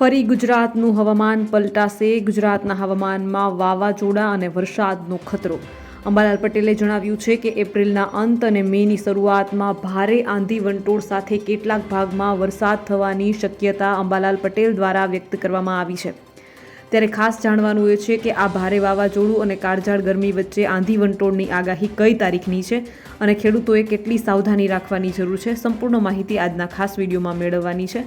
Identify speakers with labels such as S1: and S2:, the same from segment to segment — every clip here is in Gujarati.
S1: ફરી ગુજરાતનું હવામાન પલટાશે. ગુજરાતના હવામાનમાં વાવાઝોડા અને વરસાદનો ખતરો. અંબાલાલ પટેલે જણાવ્યું છે કે એપ્રિલના અંત અને મેની શરૂઆતમાં ભારે આંધી વંટોળ સાથે કેટલાક ભાગમાં વરસાદ થવાની શક્યતા અંબાલાલ પટેલ દ્વારા વ્યક્ત કરવામાં આવી છે. ત્યારે ખાસ જાણવાનું એ છે કે આ ભારે વાવાઝોડું અને કાળઝાળ ગરમી વચ્ચે આંધી વંટોળની આગાહી કઈ તારીખની છે અને ખેડૂતોએ કેટલી સાવધાની રાખવાની જરૂર છે, સંપૂર્ણ માહિતી આજના ખાસ વિડીયોમાં મેળવવાની છે.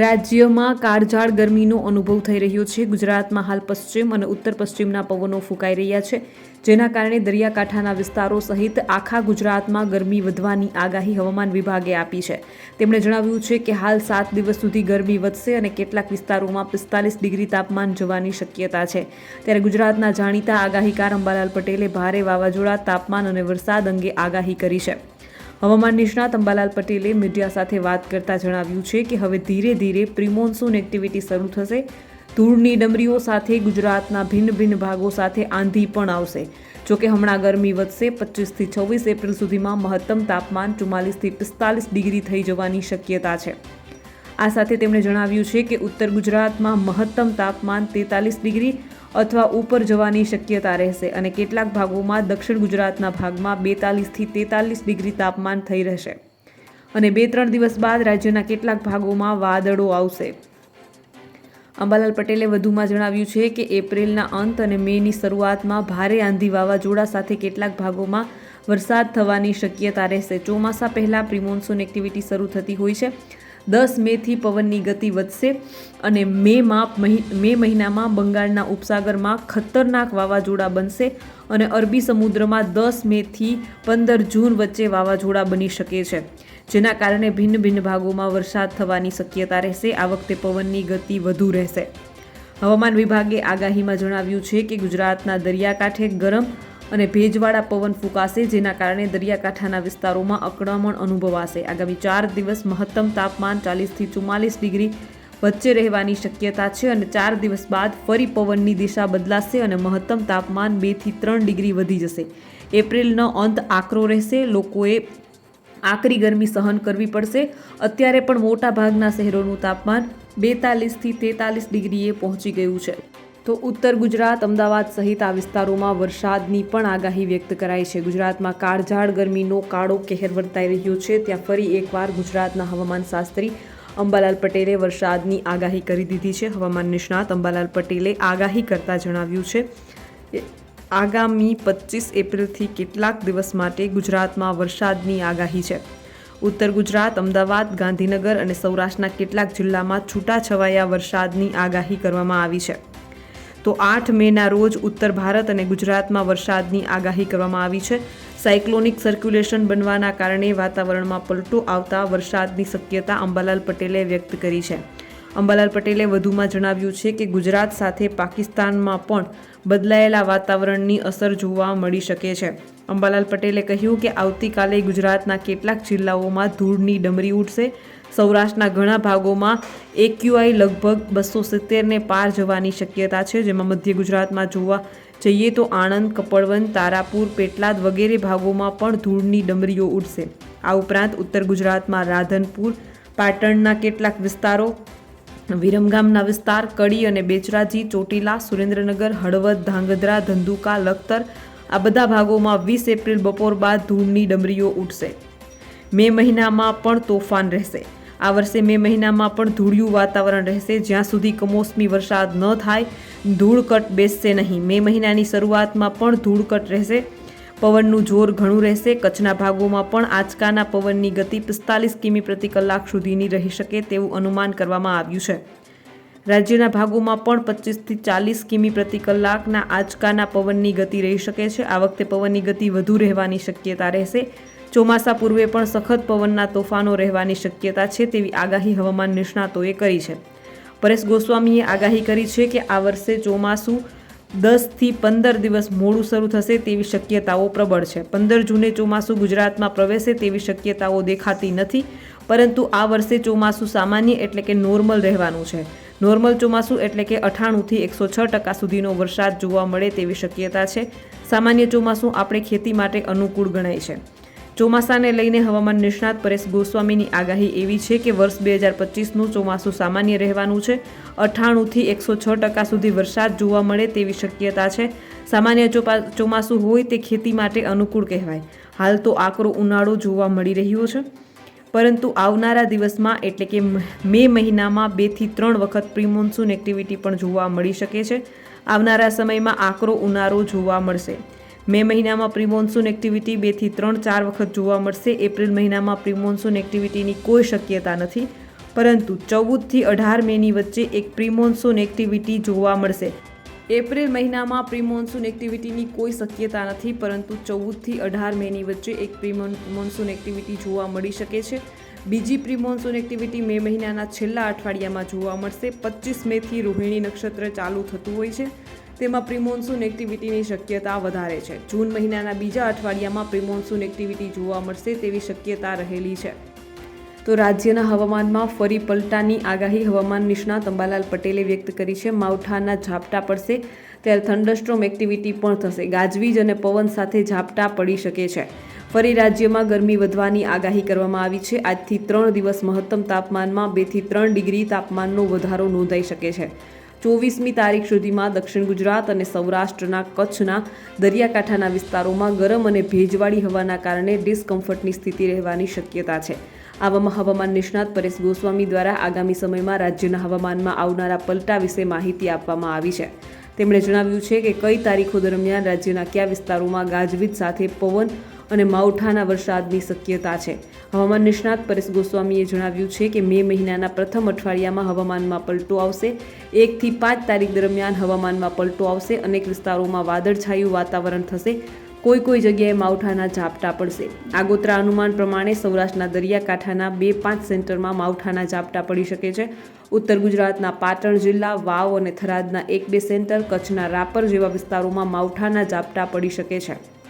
S1: રાજ્યમાં કાળઝાળ ગરમીનો અનુભવ થઈ રહ્યો છે. ગુજરાતમાં હાલ પશ્ચિમ અને ઉત્તર પશ્ચિમના પવનો ફૂંકાઈ રહ્યા છે, જેના કારણે દરિયાકાંઠાના વિસ્તારો સહિત આખા ગુજરાતમાં ગરમી વધવાની આગાહી હવામાન વિભાગે આપી છે. તેમણે જણાવ્યું છે કે હાલ સાત દિવસ સુધી ગરમી વધશે અને કેટલાક વિસ્તારોમાં પિસ્તાલીસ ડિગ્રી તાપમાન જવાની શક્યતા છે. ત્યારે ગુજરાતના જાણીતા આગાહીકાર અંબાલાલ પટેલે ભારે વાવાઝોડા, તાપમાન અને વરસાદ અંગે આગાહી કરી છે. હવામાન નિષ્ણાત અંબાલાલ પટેલે મીડિયા સાથે વાત કરતા જણાવ્યું છે કે હવે ધીરે ધીરે પ્રિમોન્સૂન એક્ટિવિટી શરૂ થશે. ધૂળની ડમરીઓ સાથે ગુજરાતના ભિન્ન ભિન્ન ભાગો સાથે આંધી પણ આવશે. જોકે હમણાં ગરમી વધશે પચીસથી છવ્વીસ એપ્રિલ સુધીમાં મહત્તમ તાપમાન ચુમ્માલીસથી પિસ્તાલીસ ડિગ્રી થઈ જવાની શક્યતા છે. આ સાથે તેમણે જણાવ્યું છે કે ઉત્તર ગુજરાતમાં મહત્તમ તાપમાન તેતાલીસ ડિગ્રી અથવા ઉપર જવાની શક્યતા રહેશે અને કેટલાક ભાગોમાં દક્ષિણ ગુજરાતના ભાગમાં બેતાલીસથી તેતાલીસ ડિગ્રી તાપમાન થઈ રહેશે. અને બે ત્રણ દિવસ બાદ રાજ્યના કેટલાક ભાગોમાં વાદળો આવશે. અંબાલાલ પટેલે વધુમાં જણાવ્યું છે કે એપ્રિલના અંત અને મેની શરૂઆતમાં ભારે આંધી વાવાઝોડા સાથે કેટલાક ભાગોમાં વરસાદ થવાની શક્યતા રહેશે. ચોમાસા પહેલાં પ્રિમોન્સૂન એક્ટિવિટી શરૂ થતી હોય છે. દસ મેથી પવનની ગતિ વધશે અને મેમાં મે મહિનામાં બંગાળના ઉપસાગરમાં ખતરનાક વાવાઝોડા બનશે અને અરબી સમુદ્રમાં દસ મેથી પંદર જૂન વચ્ચે વાવાઝોડા બની શકે છે, જેના કારણે ભિન્ન ભિન્ન ભાગોમાં વરસાદ થવાની શક્યતા રહેશે. આ વખતે પવનની ગતિ વધુ રહેશે. હવામાન વિભાગે આગાહીમાં જણાવ્યું છે કે ગુજરાતના દરિયાકાંઠે ગરમ અને ભેજવાળા પવન ફૂંકાશે, જેના કારણે દરિયાકાંઠાના વિસ્તારોમાં અકળામણ અનુભવાશે. આગામી ચાર દિવસ મહત્તમ તાપમાન ચાલીસથી ચુમ્માલીસ ડિગ્રી વચ્ચે રહેવાની શક્યતા છે અને ચાર દિવસ બાદ ફરી પવનની દિશા બદલાશે અને મહત્તમ તાપમાન બેથી ત્રણ ડિગ્રી વધી જશે. એપ્રિલનો અંત આકરો રહેશે. લોકોએ આકરી ગરમી સહન કરવી પડશે. અત્યારે પણ મોટા ભાગના શહેરોનું તાપમાન બેતાલીસથી તેતાલીસ ડિગ્રીએ પહોંચી ગયું છે. તો ઉત્તર ગુજરાત, અમદાવાદ સહિત આ વિસ્તારોમાં વરસાદની પણ આગાહી વ્યક્ત કરાઈ છે. ગુજરાતમાં કાળઝાળ ગરમીનો કાળો કહેર વર્તાઈ રહ્યો છે. ત્યાં ફરી એકવાર ગુજરાતના હવામાન શાસ્ત્રી અંબાલાલ પટેલે વરસાદની આગાહી કરી દીધી છે. હવામાન નિષ્ણાત અંબાલાલ પટેલે આગાહી કરતા જણાવ્યું છે આગામી પચીસ એપ્રિલથી કેટલાક દિવસ માટે ગુજરાતમાં વરસાદની આગાહી છે. ઉત્તર ગુજરાત, અમદાવાદ, ગાંધીનગર અને સૌરાષ્ટ્રના કેટલાક જિલ્લામાં છૂટાછવાયા વરસાદની આગાહી કરવામાં આવી છે. તો આઠ મેના રોજ ઉત્તર ભારત અને ગુજરાતમાં વરસાદની આગાહી કરવામાં આવી છે. સાયક્લોનિક સર્ક્યુલેશન બનવાના કારણે વાતાવરણમાં પલટો આવતા વરસાદની શક્યતા અંબાલાલ પટેલે વ્યક્ત કરી છે. અંબાલાલ પટેલે વધુમાં જણાવ્યું છે કે ગુજરાત સાથે પાકિસ્તાનમાં પણ બદલાયેલા વાતાવરણની અસર જોવા મળી શકે છે. અંબાલાલ પટેલે કહ્યું કે આવતીકાલે ગુજરાતના કેટલાક જિલ્લાઓમાં ધૂળની ડમરી ઉઠશે સૌરાષ્ટ્રના ઘણા ભાગોમાં એક્યુઆઈ લગભગ બસો સિત્તેરને પાર જવાની શક્યતા છે. જેમાં મધ્ય ગુજરાતમાં જોવા જઈએ તો આણંદ કપડવન તારાપુર, પેટલાદ વગેરે ભાગોમાં પણ ધૂળની ડમરીઓ ઉડશે. આ ઉપરાંત ઉત્તર ગુજરાતમાં રાધનપુર, પાટણના કેટલાક વિસ્તારો, વિરમગામના વિસ્તાર, કડી અને બેચરાજી, ચોટીલા, સુરેન્દ્રનગર, હળવદ, ધાંગધ્રા, ધંધુકા, લખતર, આ બધા ભાગોમાં વીસ એપ્રિલ બપોર બાદ ધૂળની ડમરીઓ ઉઠશે મે મહિનામાં પણ તોફાન રહેશે. આ વર્ષે મે મહિનામાં પણ ધૂળિયું વાતાવરણ રહેશે. જ્યાં સુધી કમોસમી વરસાદ ન થાય, ધૂળકટ બેસશે નહીં. મે મહિનાની શરૂઆતમાં પણ ધૂળકટ રહેશે. પવનનું જોર ઘણું રહેશે. કચ્છના ભાગોમાં પણ આંચકાના પવનની ગતિ પિસ્તાલીસ કિમી પ્રતિ કલાક સુધીની રહી શકે તેવું અનુમાન કરવામાં આવ્યું છે. રાજ્યના ભાગોમાં પણ પચીસથી ચાલીસ કિમી પ્રતિ કલાકના આંચકાના પવનની ગતિ રહી શકે છે. આ વખતે પવનની ગતિ વધુ રહેવાની શક્યતા રહેશે. ચોમાસા પૂર્વે પણ સખત પવનના તોફાનો રહેવાની શક્યતા છે તેવી આગાહી હવામાન નિષ્ણાતોએ કરી છે. પરેશ ગોસ્વામીએ આગાહી કરી છે કે આ વર્ષે ચોમાસું દસથી પંદર દિવસ મોડું શરૂ થશે તેવી શક્યતાઓ પ્રબળ છે. પંદર જૂને ચોમાસું ગુજરાતમાં પ્રવેશે તેવી શક્યતાઓ દેખાતી નથી, પરંતુ આ વર્ષે ચોમાસું સામાન્ય એટલે કે નોર્મલ રહેવાનું છે. નોર્મલ ચોમાસું એટલે કે અઠાણુંથી એકસો છ ટકા સુધીનો વરસાદ જોવા મળે તેવી શક્યતા છે. સામાન્ય ચોમાસું આપણે ખેતી માટે અનુકૂળ ગણાય છે. ચોમાસાને લઈને હવામાન નિષ્ણાત પરેશ ગોસ્વામીની આગાહી એવી છે કે વર્ષ બે હજાર પચીસનું ચોમાસું સામાન્ય રહેવાનું છે. અઠ્ઠાણુંથી એકસો છ ટકા સુધી વરસાદ જોવા મળે તેવી શક્યતા છે. સામાન્ય ચોમાસું હોય તે ખેતી માટે અનુકૂળ કહેવાય. હાલ તો આકરો ઉનાળો જોવા મળી રહ્યો છે. પરંતુ આવનારા દિવસમાં એટલે કે મે મહિનામાં બેથી ત્રણ વખત પ્રિમોન્સૂન એક્ટિવિટી પણ જોવા મળી શકે છે. આવનારા સમયમાં આકરો ઉનાળો જોવા મળશે. મે મહિનામાં પ્રિમોન્સૂન એક્ટિવિટી બેથી ત્રણ ચાર વખત જોવા મળશે. એપ્રિલ મહિનામાં પ્રિમોન્સૂન એક્ટિવિટીની કોઈ શક્યતા નથી, પરંતુ ચૌદથી અઢાર મેની વચ્ચે એક પ્રિમોન્સૂન એક્ટિવિટી જોવા મળશે. એપ્રિલ મહિનામાં પ્રિમોન્સૂન એક્ટિવિટીની કોઈ શક્યતા નથી, પરંતુ ચૌદથી અઢાર મેની વચ્ચે એક પ્રિમોન મોન્સૂન એક્ટિવિટી જોવા મળી શકે છે. બીજી પ્રિમોન્સૂન એક્ટિવિટી મે મહિનાના છેલ્લા અઠવાડિયામાં જોવા મળશે. પચીસ મેથી રોહિણી નક્ષત્ર ચાલુ થતું હોય છે. તેમાં પ્રિમોન્સૂન એક્ટિવિટીની શક્યતા વધારે છે. જૂન મહિનાના બીજા અઠવાડિયામાં પ્રિમોન્સૂન એક્ટિવિટી જોવા મળશે તેવી શક્યતા રહેલી છે. તો રાજ્યના હવામાનમાં ફરી પલટાની આગાહી હવામાન નિષ્ણાત અંબાલાલ પટેલે વ્યક્ત કરી છે. માવઠાના ઝાપટા પડશે ત્યારે થંડરસ્ટ્રોમ એક્ટિવિટી પણ થશે. ગાજવીજ અને પવન સાથે ઝાપટા પડી શકે છે. ફરી રાજ્યમાં ગરમી વધવાની આગાહી કરવામાં આવી છે. આજથી ત્રણ દિવસ મહત્તમ તાપમાનમાં બેથી ત્રણ ડિગ્રી તાપમાનનો વધારો નોંધાઈ શકે છે. ચોવીસમી તારીખ સુધીમાં દક્ષિણ ગુજરાત અને સૌરાષ્ટ્રના કચ્છના દરિયાકાંઠાના વિસ્તારોમાં ગરમ અને ભેજવાળી હવાના કારણે ડિસ્કમ્ફર્ટની સ્થિતિ રહેવાની શક્યતા છે. આવામાં હવામાન નિષ્ણાત પરેશ ગોસ્વામી દ્વારા આગામી સમયમાં રાજ્યના હવામાનમાં આવનારા પલટા વિશે માહિતી આપવામાં આવી છે. તેમણે જણાવ્યું છે કે કઈ તારીખો દરમિયાન રાજ્યના કયા વિસ્તારોમાં ગાજવીજ સાથે પવન અને માવઠાના વરસાદની શક્યતા છે. હવામાન નિષ્ણાત પરેશ ગોસ્વામીએ જણાવ્યું છે કે મે મહિનાના પ્રથમ અઠવાડિયામાં હવામાનમાં પલટો આવશે. એકથી પાંચ તારીખ દરમિયાન હવામાનમાં પલટો આવશે. અનેક વિસ્તારોમાં વાદળછાયું વાતાવરણ થશે. કોઈ કોઈ જગ્યાએ માવઠાના ઝાપટા પડશે. આગોતરા અનુમાન પ્રમાણે સૌરાષ્ટ્રના દરિયાકાંઠાના બે પાંચ સેન્ટરમાં માવઠાના ઝાપટા પડી શકે છે. ઉત્તર ગુજરાતના પાટણ જિલ્લા, વાવ અને થરાદના એક બે સેન્ટર, કચ્છના રાપર જેવા વિસ્તારોમાં માવઠાના ઝાપટા પડી શકે છે.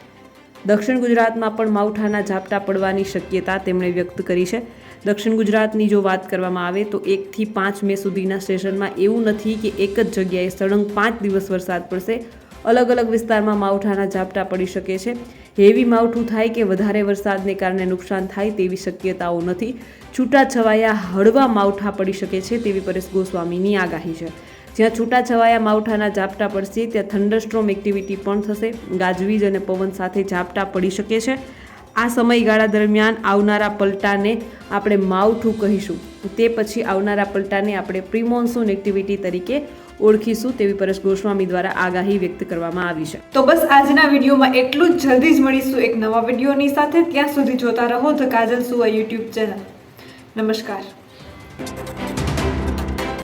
S1: દક્ષિણ ગુજરાતમાં પણ માવઠાના ઝાપટા પડવાની શક્યતા તેમણે વ્યક્ત કરી છે. દક્ષિણ ગુજરાતની જો વાત કરવામાં આવે તો એકથી પાંચ મે સુધીના સેશનમાં એવું નથી કે એક જ જગ્યાએ સળંગ પાંચ દિવસ વરસાદ પડશે. અલગ અલગ વિસ્તારમાં માવઠાના ઝાપટા પડી શકે છે. હેવી માવઠું થાય કે વધારે વરસાદને કારણે નુકસાન થાય તેવી શક્યતાઓ નથી. છૂટાછવાયા હળવા માવઠા પડી શકે છે તેવી પરેશ ગોસ્વામીની આગાહી છે. જ્યાં છૂટાછવાયા માવઠાના ઝાપટા પડશે, ત્યાં થંડરસ્ટ્રોમ એક્ટિવિટી પણ થશે. ગાજવીજ અને પવન સાથે ઝાપટા પડી શકે છે. આ સમયગાળા દરમિયાન આવનારા પલટાને આપણે માવઠું કહીશું. તે પછી આવનારા પલટાને આપણે પ્રિમોન્સૂન એક્ટિવિટી તરીકે ઓળખીશું તેવી પરેશ ગોસ્વામી દ્વારા આગાહી વ્યક્ત કરવામાં આવી છે.
S2: તો બસ આજના વિડીયોમાં એટલું જ. જલ્દી જ મળીશું એક નવા વિડીયોની સાથે. ત્યાં સુધી જોતા રહો ધ કાજલ સુવા યુટ્યુબ ચેનલ. નમસ્કાર.